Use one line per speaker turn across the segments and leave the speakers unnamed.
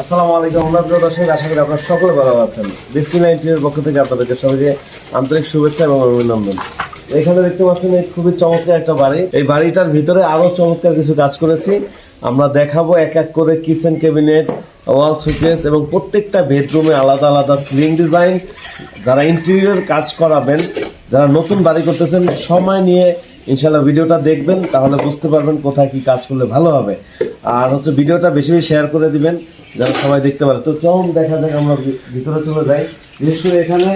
আসসালামু আলাইকুম আমরা প্রিয় দর্শক, আশা করি আপনারা সকলে ভালো আছেন। বিসমি নাইনটিনের পক্ষ থেকে আপনাদেরকে সবাইকে আন্তরিক শুভেচ্ছা এবং অভিনন্দন। এখানে দেখতে পাচ্ছেন এই খুবই চমৎকার একটা বাড়ি। এই বাড়িটার ভিতরে আরও চমৎকার কিছু কাজ করেছি। আমরা দেখাবো এক এক করে কিচেন ক্যাবিনেট ওয়াল সুকেস এবং প্রত্যেকটা বেডরুমে আলাদা আলাদা সিলিং ডিজাইন যারা ইন্টেরিয়র কাজ করাবেন যারা নতুন বাড়ি করতেছেন, সময় নিয়ে ইনশাল্লাহ ভিডিওটা দেখবেন, তাহলে বুঝতে পারবেন কোথায় কি কাজ করলে ভালো হবে। আর হচ্ছে ভিডিওটা বেশি বেশি শেয়ার করে দিবেন, যেন সবাই দেখতে পারে। তো চলুন দেখা যাক আমরা ভিতরে চলে যাই। বিশেষ করে এখানে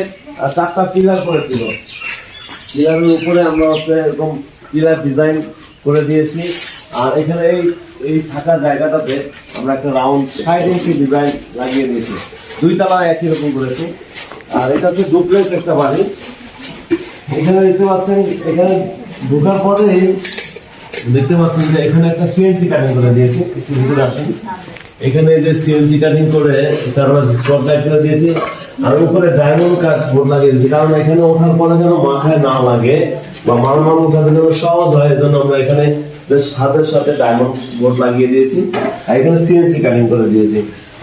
চারটা পিলার করেছিল। পিলারের উপরে আমরা হচ্ছে এরকম পিলার ডিজাইন করে দিয়েছি। আর এখানে এই এই ফাঁকা জায়গাটাতে আমরা একটা রাউন্ড ষাট ইঞ্চি ডিজাইন লাগিয়ে দিয়েছি। দুই তলা একই রকম করেছি। আর এটা হচ্ছে ডুপ্লেক্স একটা বাড়ি। এখানে দেখতে পাচ্ছেন, এখানে ঢোকার পরে দেখতে পাচ্ছেন যে এখানে একটা সিএনসি কাটিং করে দিয়েছে। একটু ভিতরে আসেন। এখানে যে সিএনসি কাটিং করে চারপাশে স্পট লাইট করে দিয়েছি, আর উপরে ডায়মন্ড কাট বোর্ড লাগিয়ে দিয়েছি। কারণ এখানে ওঠার পরে যেন মাথায় না লাগে বা মাল মাল উঠাতে যেন সহজ হয়, এজন্য আমরা এখানে সাথে সাথে ডায়মন্ড বোর্ড লাগিয়ে দিয়েছি আর এখানে সিএনসি কাটিং করে দিয়েছি।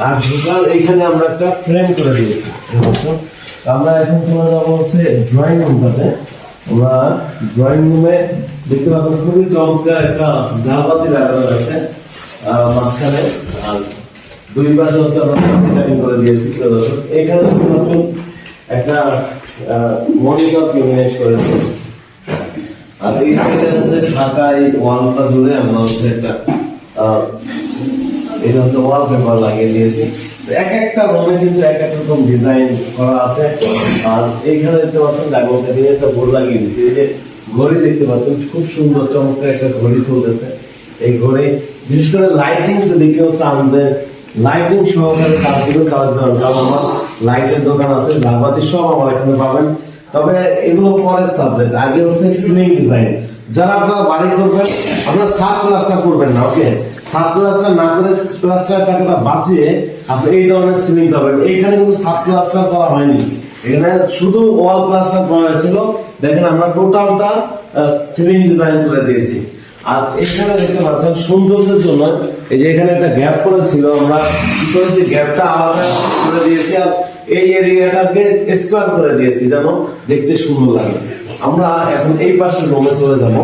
আর ঢোকার এখানে আমরা একটা ফ্রেম করে দিয়েছি। আমরা এখন চলে যাব হচ্ছে ড্রয়িং রুমটাতে আমরা ড্রয়িং রুমে দেখতে পাচ্ছেন খুবই চমৎকার একটা ঝালবাতি লাগানো আছে মাঝখানে। আর দুই পাশে হচ্ছে আমরা করে দিয়েছি এখানে দেখতে পাচ্ছেন একটা মনিটর ইউনিট করেছে। আর এই সাইডে হচ্ছে ঢাকা এই ওয়ালটা জুড়ে আমরা হচ্ছে একটা লাগিয়ে দিয়েছি। এক একটা রুমে কিন্তু এক এক রকম ডিজাইন করা আছে। আর এইখানে দেখতে পাচ্ছেন কাটিং একটা বোর্ড লাগিয়ে দিয়েছি। এই যে ঘড়ি দেখতে পাচ্ছেন, খুব সুন্দর, চমৎকার একটা ঘড়ি চলতেছে। এই ঘড়ি, বিশেষ করে লাইটিং যদি কেউ চান যে লাইটিং সহকারে কাজগুলো কাজ দেওয়ার কারণ আমার লাইটের দোকান আছে ঝাড়বাতি সব আমার এখানে পাবেন। তবে এগুলো পরের সাবজেক্ট আগে হচ্ছে সিলিং ডিজাইন যারা আপনারা বাড়ি করবেন, আপনারা সাত প্লাস্টার করবেন না ওকে সাত প্লাস্টার না করে প্লাস্টার টাকাটা বাঁচিয়ে আপনি এই ধরনের সিলিং পাবেন। এইখানে কিন্তু সাত প্লাস্টার করা হয়নি। এখানে শুধু ওয়াল প্লাস্টার করা হয়েছিল। দেখেন আমরা টোটালটা সিলিং ডিজাইন করে দিয়েছি। আর এখানে দেখতে পাচ্ছেন সৌন্দর্যের জন্য এই যে এখানে একটা গ্যাপ করেছিল, আমরা কি করেছি? গ্যাপটা আলাদা করে দিয়েছি আর এই এরিয়াটাকে স্কোয়ার করে দিয়েছি যেন দেখতে সুন্দর লাগে। আমরা এখন এই পাশের রুমে চলে যাব।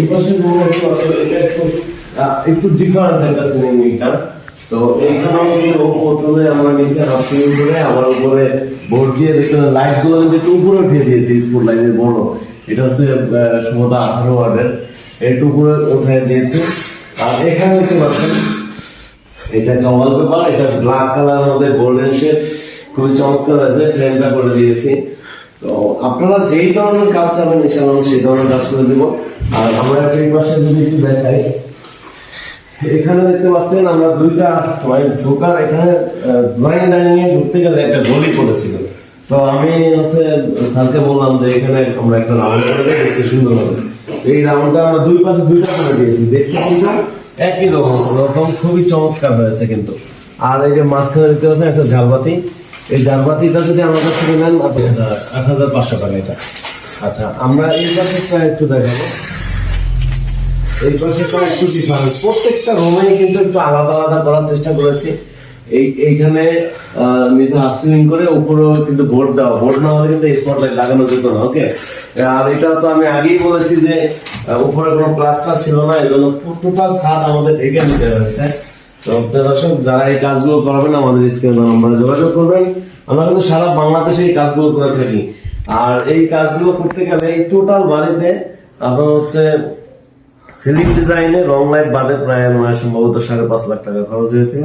এটা একটু ডিফারেন্স একটা মিটার তো এইখানেও কিন্তু প্রথমে আমরা নিচে হাফ সিলিং করে আমার উপরে দিয়ে দেখতে লাইটগুলো একটু উপরে দিয়েছি স্কুল লাইনের বড় এটা হচ্ছে আঠারো ওয়ার্ডের একটু উপরে উঠে দিয়েছি আর এখানে দেখতে পাচ্ছেন এটা এটা ব্ল্যাক কালার মধ্যে গোল্ডেন শেড খুবই চমৎকার আছে ফ্রেমটা করে দিয়েছি তো আপনারা যেই ধরনের কাজ চাবেন, ইনশাআল্লাহ আমি সেই ধরনের কাজ করে দেবো। আর আমরা এই পাশে যদি একটু দেখাই, এখানে দেখতে পাচ্ছেন আমরা দুইটা মানে ঢোকার, এখানে ডাইনিং এ ঢুকতে গেলে একটা গলি পড়েছিল। তো আমি হচ্ছে স্যারকে বললাম যে এখানে আমরা একটা রাউন্ড করে সুন্দর হবে। এই রাউন্ডটা আমরা দুই পাশে দুইটা করে দিয়েছি, দেখতে কিন্তু একই রকম রকম খুবই চমৎকার হয়েছে কিন্তু। আর এই যে মাঝখানে দেখতে পাচ্ছেন একটা ঝালবাতি এই ঝালবাতিটা যদি আমার কাছ থেকে নেন আপনি আট হাজার পাঁচশো টাকা এটা। আচ্ছা আমরা এই একটু দেখাবো। এই একটু ডিফারেন্স প্রত্যেকটা রুমে কিন্তু একটু আলাদা আলাদা করার চেষ্টা করেছি। এই এইখানে নিচে করে উপরেও কিন্তু বোর্ড দেওয়া। বোর্ড না হলে কিন্তু স্পটলাইট লাগানো যেত না ওকে আর এটা তো আমি আগেই বলেছি যে উপরে কোনো প্লাস্টার ছিল না এই জন্য টোটাল ছাদ আমাদের ঢেকে নিতে হয়েছে। দর্শক, যারা এই কাজগুলো করবেন, আমাদের স্ক্রিনে নাম্বারে যোগাযোগ করবেন। আমরা কিন্তু সারা বাংলাদেশে এই কাজগুলো করে থাকি। আর এই কাজগুলো করতে গেলে এই টোটাল বাড়িতে আপনার হচ্ছে সিলিং ডিজাইনে রং লাইট বাদে প্রায় আমার সম্ভবত সাড়ে পাঁচ লাখ টাকা খরচ হয়েছিল।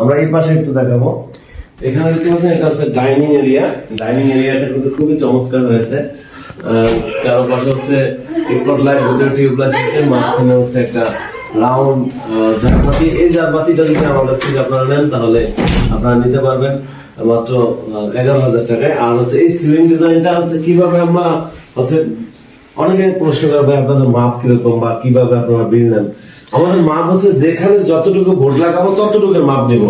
আমরা এই পাশে একটু দেখাবো। এখানে দেখতে পাচ্ছেন, এটা হচ্ছে ডাইনিং এরিয়া। ডাইনিং এরিয়াটা কিন্তু খুবই চমৎকার হয়েছে। চারপাশে হচ্ছে স্পট লাইট ভিতরে টিউবলাইট সিস্টেম মাঝখানে হচ্ছে একটা রাউন্ড জারবাতি। এই জারবাতিটা যদি আমার কাছ থেকে আপনারা নেন, তাহলে আপনারা নিতে পারবেন। মাত্র এগারো হাজার টাকায়। আর হচ্ছে এই সিলিং ডিজাইনটা হচ্ছে কীভাবে আমরা হচ্ছে অনেকে প্রশ্ন করবে আপনাদের মাপ কীরকম বা কীভাবে আপনারা বিল নেন? আমাদের মাপ হচ্ছে যেখানে যতটুকু ভোট লাগাবো ততটুকু মাপ নিব।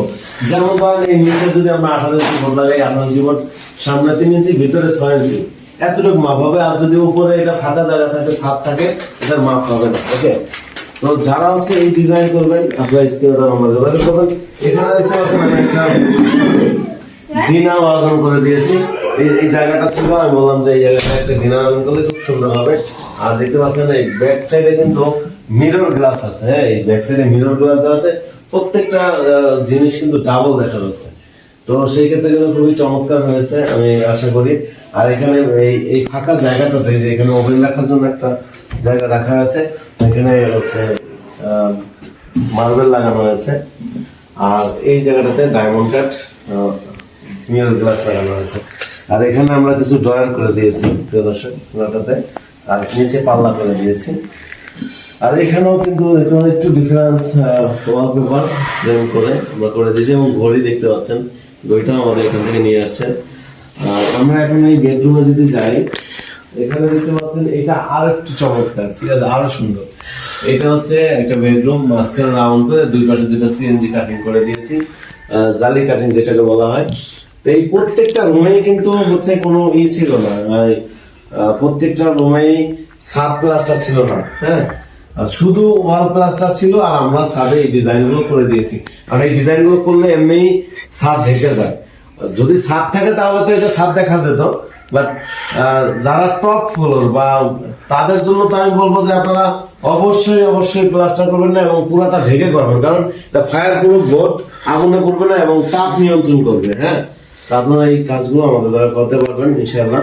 যেমন ধরেন, এই নিচে যদি আমরা আঠারো ইঞ্চি ভোট লাগাই আপনার জীবন সামনে তিন ইঞ্চি, ভিতরে ছয় ইঞ্চি। এতটুকু মাপ হবে। আর যদি উপরে এটা ফাঁকা জায়গা থাকে, ছাদ থাকে, এটার মাপ হবে না ওকে তো যারা হচ্ছে এই ডিজাইন করবেন, আপনারা স্ক্রিনে নাম্বার যোগাযোগ করবেন। এখানে দেখতে পাচ্ছেন আমি একটা ডিনার করে দিয়েছি। এই এই জায়গাটা ছিল, আমি বললাম যে এই জায়গাটা একটা ডিনার করলে খুব সুন্দর হবে। আর দেখতে পাচ্ছেন, এই ব্যাক সাইডে কিন্তু মিরর গ্লাস আছে হ্যাঁ? এই ব্যাক সাইডে মিরর গ্লাস দেওয়া আছে। প্রত্যেকটা জিনিস কিন্তু ডাবল দেখা যাচ্ছে। তো সেই ক্ষেত্রে কিন্তু খুবই চমৎকার হয়েছে, আমি আশা করি। আর এখানে এই এই ফাঁকা জায়গাটাতে, যে এখানে ওভেন রাখার জন্য একটা জায়গা রাখা আছে এখানে হচ্ছে মার্বেল লাগানো হয়েছে। আর এই জায়গাটাতে ডায়মন্ড কাট মিরর গ্লাস লাগানো হয়েছে। আর এখানে আমরা কিছু ড্রয়ার করে দিয়েছি, প্রিয় দর্শক ওটাতে আর নিচে পাল্লা করে দিয়েছি। আর এখানেও কিন্তু এখানে একটু ডিফারেন্স ওয়ালপেপার ফ্রেম করে আমরা করে দিয়েছি এবং ঘড়ি দেখতে পাচ্ছেন। ঘড়িটাও আমাদের এখান থেকে নিয়ে আসছে। আমরা এখন এই বেডরুমে যদি যাই এখানে দেখতে পাচ্ছেন এটা আর একটু চমৎকার। ঠিক আছে আরও সুন্দর। এটা হচ্ছে একটা বেডরুম মাঝখানে রাউন্ড করে দুই পাশে দুটো সিএনজি কাটিং করে দিয়েছি। জালি কাটিং যেটাকে বলা হয়। তো এই প্রত্যেকটা রুমেই কিন্তু হচ্ছে কোনো ই ছিল না। আহ, প্রত্যেকটা রুমেই সাব প্লাস্টার ছিল না হ্যাঁ? শুধু ওয়াল প্লাস্টার ছিল আর আমরা সাদে এই ডিজাইনগুলো করে দিয়েছি। আর এই ডিজাইনগুলো করলে এমনি সাদ ঢেকে যায়। যদি সাদ থাকে তাহলে তো এটা সাদ দেখা যেত। বাট যারা টপ ফলোর বা তাদের জন্য তো আমি বলব যে আপনারা অবশ্যই অবশ্যই প্লাস্টার করবেন না এবং পুরাটা ঢেকে করবেন। কারণ ফায়ার প্রুফ বোর্ড আগুনে করবে না এবং তাপ নিয়ন্ত্রণ করবে হ্যাঁ? আপনারা এই কাজগুলো আমাদের দ্বারা করতে পারবেন, ইনশাআল্লাহ।